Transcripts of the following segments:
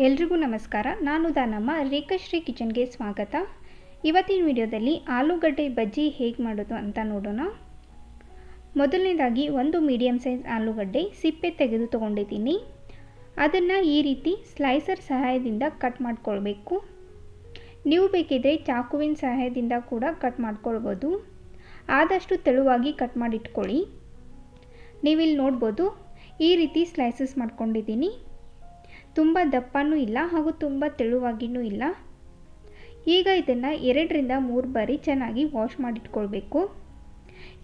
ಎಲ್ರಿಗೂ ನಮಸ್ಕಾರ. ನಾನು ದಾನಮ್ಮ ರೇಖಾಶ್ರೀ ಕಿಚನ್ಗೆ ಸ್ವಾಗತ. ಇವತ್ತಿನ ವಿಡಿಯೋದಲ್ಲಿ ಆಲೂಗಡ್ಡೆ ಬಜ್ಜಿ ಹೇಗೆ ಮಾಡೋದು ಅಂತ ನೋಡೋಣ. ಮೊದಲನೇದಾಗಿ ಒಂದು ಮೀಡಿಯಮ್ ಸೈಜ್ ಆಲೂಗಡ್ಡೆ ಸಿಪ್ಪೆ ತೆಗೆದು ತೊಗೊಂಡಿದ್ದೀನಿ. ಅದನ್ನು ಈ ರೀತಿ ಸ್ಲೈಸರ್ ಸಹಾಯದಿಂದ ಕಟ್ ಮಾಡ್ಕೊಳ್ಬೇಕು. ನೀವು ಬೇಕಿದ್ರೆ ಚಾಕುವಿನ ಸಹಾಯದಿಂದ ಕೂಡ ಕಟ್ ಮಾಡ್ಕೊಳ್ಬೋದು. ಆದಷ್ಟು ತೆಳುವಾಗಿ ಕಟ್ ಮಾಡಿಟ್ಕೊಳ್ಳಿ. ನೀವಿಲ್ಲಿ ನೋಡ್ಬೋದು ಈ ರೀತಿ ಸ್ಲೈಸಸ್ ಮಾಡ್ಕೊಂಡಿದ್ದೀನಿ. ತುಂಬ ದಪ್ಪನೂ ಇಲ್ಲ ಹಾಗೂ ತುಂಬ ತೆಳುವಾಗಿಯೂ ಇಲ್ಲ. ಈಗ ಇದನ್ನು ಎರಡರಿಂದ ಮೂರು ಬಾರಿ ಚೆನ್ನಾಗಿ ವಾಶ್ ಮಾಡಿಟ್ಕೊಳ್ಬೇಕು.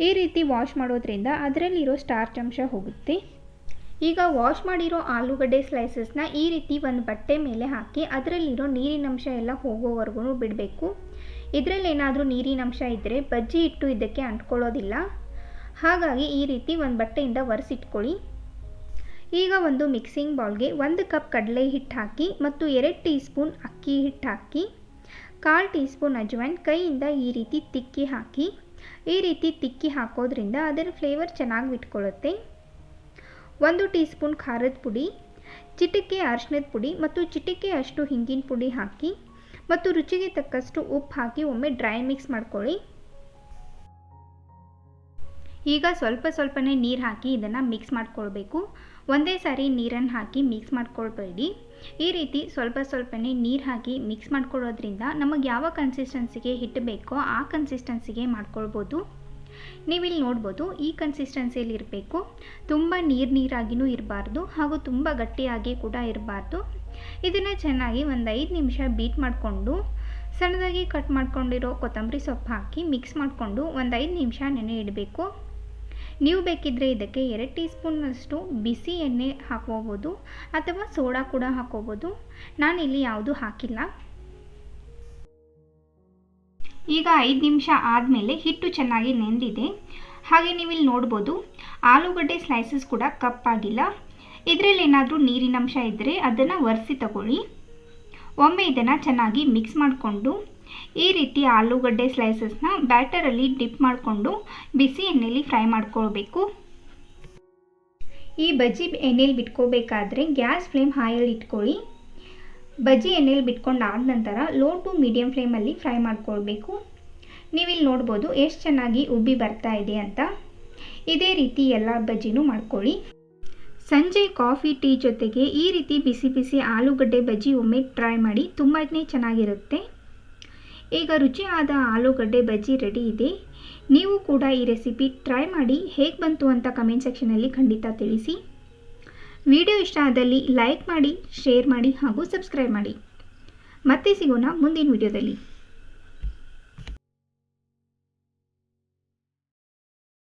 ಈ ರೀತಿ ವಾಶ್ ಮಾಡೋದ್ರಿಂದ ಅದರಲ್ಲಿರೋ ಸ್ಟಾರ್ಚ್ ಅಂಶ ಹೋಗುತ್ತೆ. ಈಗ ವಾಶ್ ಮಾಡಿರೋ ಆಲೂಗಡ್ಡೆ ಸ್ಲೈಸಸ್ನ ಈ ರೀತಿ ಒಂದು ಬಟ್ಟೆ ಮೇಲೆ ಹಾಕಿ ಅದರಲ್ಲಿರೋ ನೀರಿನಂಶ ಎಲ್ಲ ಹೋಗೋವರೆಗೂ ಬಿಡಬೇಕು. ಇದರಲ್ಲೇನಾದರೂ ನೀರಿನಂಶ ಇದ್ದರೆ ಬಜ್ಜಿ ಇಟ್ಟು ಇದಕ್ಕೆ ಅಂಟ್ಕೊಳ್ಳೋದಿಲ್ಲ. ಹಾಗಾಗಿ ಈ ರೀತಿ ಒಂದು ಬಟ್ಟೆಯಿಂದ ಒರೆಸಿಟ್ಕೊಳ್ಳಿ. ಈಗ ಒಂದು ಮಿಕ್ಸಿಂಗ್ ಬೌಲ್ಗೆ ಒಂದು ಕಪ್ ಕಡಲೆ ಹಿಟ್ಟು ಹಾಕಿ ಮತ್ತು ಎರಡು ಟೀ ಸ್ಪೂನ್ ಅಕ್ಕಿ ಹಿಟ್ಟು ಹಾಕಿ, ಕಾಲು ಟೀ ಸ್ಪೂನ್ ಅಜ್ವೈನ್ ಕೈಯಿಂದ ಈ ರೀತಿ ತಿಕ್ಕಿ ಹಾಕಿ, ಈ ರೀತಿ ತಿಕ್ಕಿ ಹಾಕೋದ್ರಿಂದ ಅದರ ಫ್ಲೇವರ್ ಚೆನ್ನಾಗಿ ಬಿಟ್ಕೊಳ್ಳುತ್ತೆ. ಒಂದು ಟೀ ಸ್ಪೂನ್ ಖಾರದ ಪುಡಿ, ಚಿಟಿಕೆ ಅರಿಶಿನದ ಪುಡಿ ಮತ್ತು ಚಿಟಿಕೆ ಅಷ್ಟು ಹಿಂಗಿನ ಪುಡಿ ಹಾಕಿ ಮತ್ತು ರುಚಿಗೆ ತಕ್ಕಷ್ಟು ಉಪ್ಪು ಹಾಕಿ ಒಮ್ಮೆ ಡ್ರೈ ಮಿಕ್ಸ್ ಮಾಡ್ಕೊಳ್ಳಿ. ಈಗ ಸ್ವಲ್ಪ ಸ್ವಲ್ಪನೇ ನೀರು ಹಾಕಿ ಇದನ್ನು ಮಿಕ್ಸ್ ಮಾಡ್ಕೊಳ್ಬೇಕು. ಒಂದೇ ಸಾರಿ ನೀರನ್ನು ಹಾಕಿ ಮಿಕ್ಸ್ ಮಾಡ್ಕೊಳ್ಬೇಡಿ. ಈ ರೀತಿ ಸ್ವಲ್ಪ ಸ್ವಲ್ಪನೇ ನೀರು ಹಾಕಿ ಮಿಕ್ಸ್ ಮಾಡ್ಕೊಳ್ಳೋದ್ರಿಂದ ನಮಗೆ ಯಾವ ಕನ್ಸಿಸ್ಟೆನ್ಸಿಗೆ ಹಿಟ್ಟು ಬೇಕೋ ಆ ಕನ್ಸಿಸ್ಟೆನ್ಸಿಗೆ ಮಾಡ್ಕೊಳ್ಬೋದು. ನೀವಿಲ್ಲಿ ನೋಡ್ಬೋದು ಈ ಕನ್ಸಿಸ್ಟೆನ್ಸಿಯಲ್ಲಿ ಇರಬೇಕು. ತುಂಬ ನೀರು ನೀರಾಗಿಯೂ ಇರಬಾರ್ದು ಹಾಗೂ ತುಂಬ ಗಟ್ಟಿಯಾಗಿ ಕೂಡ ಇರಬಾರ್ದು. ಇದನ್ನು ಚೆನ್ನಾಗಿ ಒಂದು ಐದು ನಿಮಿಷ ಬೀಟ್ ಮಾಡಿಕೊಂಡು, ಸಣ್ಣದಾಗಿ ಕಟ್ ಮಾಡ್ಕೊಂಡಿರೋ ಕೊತ್ತಂಬರಿ ಸೊಪ್ಪು ಹಾಕಿ ಮಿಕ್ಸ್ ಮಾಡಿಕೊಂಡು ಒಂದು ಐದು ನಿಮಿಷ ನೆನೆ ಇಡಬೇಕು. ನೀವು ಬೇಕಿದ್ದರೆ ಇದಕ್ಕೆ ಎರಡು ಟೀ ಸ್ಪೂನ್ನಷ್ಟು ಬಿಸಿ ಎಣ್ಣೆ ಹಾಕೋಬೋದು ಅಥವಾ ಸೋಡಾ ಕೂಡ ಹಾಕೋಬೋದು ನಾನಿಲ್ಲಿ ಯಾವುದೂ ಹಾಕಿಲ್ಲ. ಈಗ ಐದು ನಿಮಿಷ ಆದಮೇಲೆ ಹಿಟ್ಟು ಚೆನ್ನಾಗಿ ನೆಂದಿದೆ. ಹಾಗೆ ನೀವಿಲ್ಲಿ ನೋಡ್ಬೋದು, ಆಲೂಗಡ್ಡೆ ಸ್ಲೈಸಸ್ ಕೂಡ ಕಪ್ಪಾಗಿಲ್ಲ ಇದರಲ್ಲಿ ಏನಾದರೂ ನೀರಿನಂಶ ಇದ್ದರೆ ಅದನ್ನು ಒರೆಸಿ ತಗೊಳ್ಳಿ. ಒಮ್ಮೆ ಇದನ್ನು ಚೆನ್ನಾಗಿ ಮಿಕ್ಸ್ ಮಾಡಿಕೊಂಡು ಈ ರೀತಿ ಆಲೂಗಡ್ಡೆ ಸ್ಲೈಸಸ್ನ ಬ್ಯಾಟರಲ್ಲಿ ಡಿಪ್ ಮಾಡಿಕೊಂಡು ಬಿಸಿ ಎಣ್ಣೆಯಲ್ಲಿ ಫ್ರೈ ಮಾಡ್ಕೊಳ್ಬೇಕು. ಈ ಬಜ್ಜಿ ಎಣ್ಣೆಲಿ ಬಿಟ್ಕೋಬೇಕಾದ್ರೆ ಗ್ಯಾಸ್ ಫ್ಲೇಮ್ ಹಾಯಲ್ಲಿ ಇಟ್ಕೊಳ್ಳಿ. ಬಜ್ಜಿ ಎಣ್ಣೆಲಿ ಬಿಟ್ಕೊಂಡು ಆದ ನಂತರ ಲೋ ಟು ಮೀಡಿಯಮ್ ಫ್ಲೇಮಲ್ಲಿ ಫ್ರೈ ಮಾಡ್ಕೊಳ್ಬೇಕು. ನೀವಿಲ್ಲಿ ನೋಡ್ಬೋದು ಎಷ್ಟು ಚೆನ್ನಾಗಿ ಉಬ್ಬಿ ಬರ್ತಾ ಇದೆ ಅಂತ. ಇದೇ ರೀತಿ ಎಲ್ಲ ಬಜ್ಜಿನೂ ಮಾಡ್ಕೊಳ್ಳಿ. ಸಂಜೆ ಕಾಫಿ ಟೀ ಜೊತೆಗೆ ಈ ರೀತಿ ಬಿಸಿ ಬಿಸಿ ಆಲೂಗಡ್ಡೆ ಬಜ್ಜಿ ಒಮ್ಮೆ ಟ್ರೈ ಮಾಡಿ ತುಂಬಾ ಚೆನ್ನಾಗಿರುತ್ತೆ. ಈಗ ರುಚಿಯಾದ ಆಲೂಗಡ್ಡೆ ಬಜ್ಜಿ ರೆಡಿ ಇದೆ. ನೀವು ಕೂಡ ಈ ರೆಸಿಪಿ ಟ್ರೈ ಮಾಡಿ ಹೇಗೆ ಬಂತು ಅಂತ ಕಮೆಂಟ್ ಸೆಕ್ಷನಲ್ಲಿ ಖಂಡಿತ ತಿಳಿಸಿ. ವಿಡಿಯೋ ಇಷ್ಟ ಆದಲ್ಲಿ ಲೈಕ್ ಮಾಡಿ ಶೇರ್ ಮಾಡಿ ಹಾಗೂ ಸಬ್ಸ್ಕ್ರೈಬ್ ಮಾಡಿ. ಮತ್ತೆ ಸಿಗೋಣ ಮುಂದಿನ ವಿಡಿಯೋದಲ್ಲಿ